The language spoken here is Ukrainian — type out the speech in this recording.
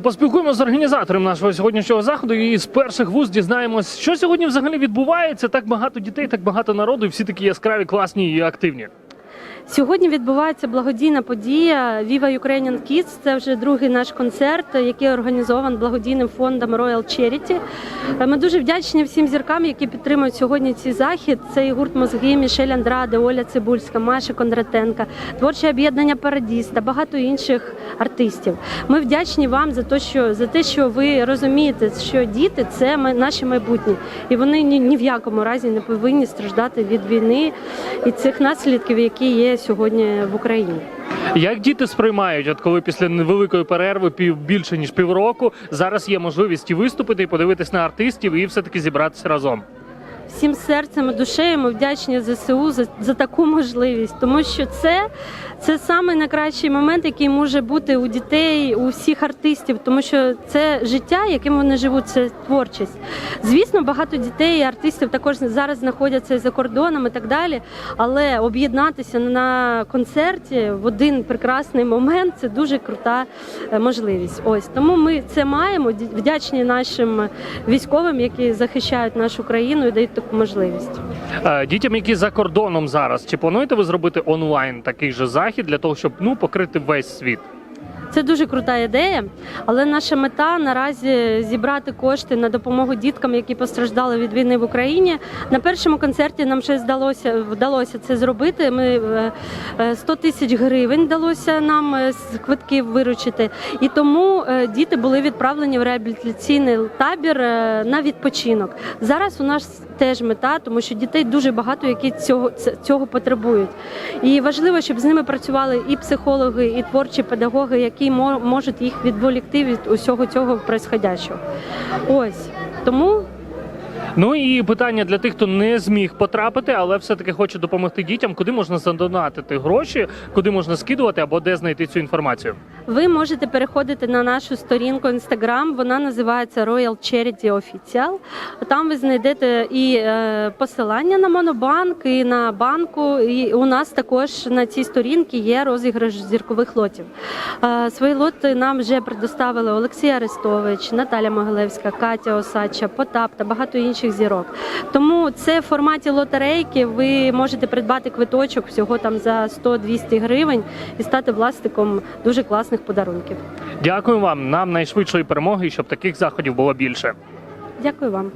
Поспілкуємося з організатором нашого сьогоднішнього заходу і з перших вуз дізнаємось, що сьогодні взагалі відбувається. Так багато дітей, так багато народу, і всі такі яскраві, класні і активні. Сьогодні відбувається благодійна подія Viva Ukrainian Kids. Це вже другий наш концерт, який організований благодійним фондом Royal Charity. Е, Ми дуже вдячні всім зіркам, які підтримують сьогодні цей захід. Це і гурт мозги, Мішель Андраде, Оля Цибульська, Маша Кондратенка, творче об'єднання Парадіс та багато інших артистів. Ми вдячні вам за те, що за те, що ви розумієте, що діти це ми- наші майбутні, і вони ні, ні в якому разі не повинні страждати від війни і цих наслідків, які є сьогодні в Україні. Як діти сприймають, от коли після невеликої перерви пів більше ніж півроку зараз є можливість і виступити, і подивитись на артистів, і все таки зібратися разом. Всім серцем і душею ми вдячні ЗСУ за, за таку можливість, тому що це, це саме найкращий момент, який може бути у дітей, у всіх артистів, тому що це життя, яким вони живуть, це творчість. Звісно, багато дітей і артистів також зараз знаходяться за кордоном і так далі. Але об'єднатися на концерті в один прекрасний момент це дуже крута е, можливість. Ось тому ми це маємо. Вдячні нашим військовим, які захищають нашу країну і дають можливість. Е, Дітям, які за кордоном зараз, чи плануєте ви зробити онлайн такий же захід для того, щоб ну покрити весь світ? Це дуже крута ідея, але наша мета наразі зібрати кошти на допомогу діткам, які постраждали від війни в Україні. На першому концерті нам ще здалося вдалося це зробити. Ми е, е, 100 тисяч гривень вдалося нам е, з квитків виручити, і тому е, діти були відправлені в реабілітаційний табір е, на відпочинок. Зараз у нас теж мета, тому що дітей дуже багато, які цього цього потребують. І важливо, щоб з ними працювали і психологи, і творчі педагоги, які мо- можуть їх відволікти від усього цього происходящого. Ось тому Ну і питання для тих, хто не зміг потрапити, але все-таки хоче допомогти дітям, куди можна задонатити гроші, куди можна скидувати або де знайти цю інформацію. ви можете переходити на нашу сторінку Instagram, Вона називається Royal Charity Official. Там ви знайдете і е, посилання на монобанк, і на банку. І у нас також на цій сторінці є розіграш зіркових лотів. Е, свої лоти нам вже предоставили Олексій Арестович, Наталя Могилевська, Катя Осадча, Потап та багато інших зірок. Тому це в форматі лотерейки. Ви можете придбати квиточок всього там за 100-200 гривень і стати власником дуже класних подарунків. Дякую вам. Нам найшвидшої перемоги, щоб таких заходів було більше. Дякую вам.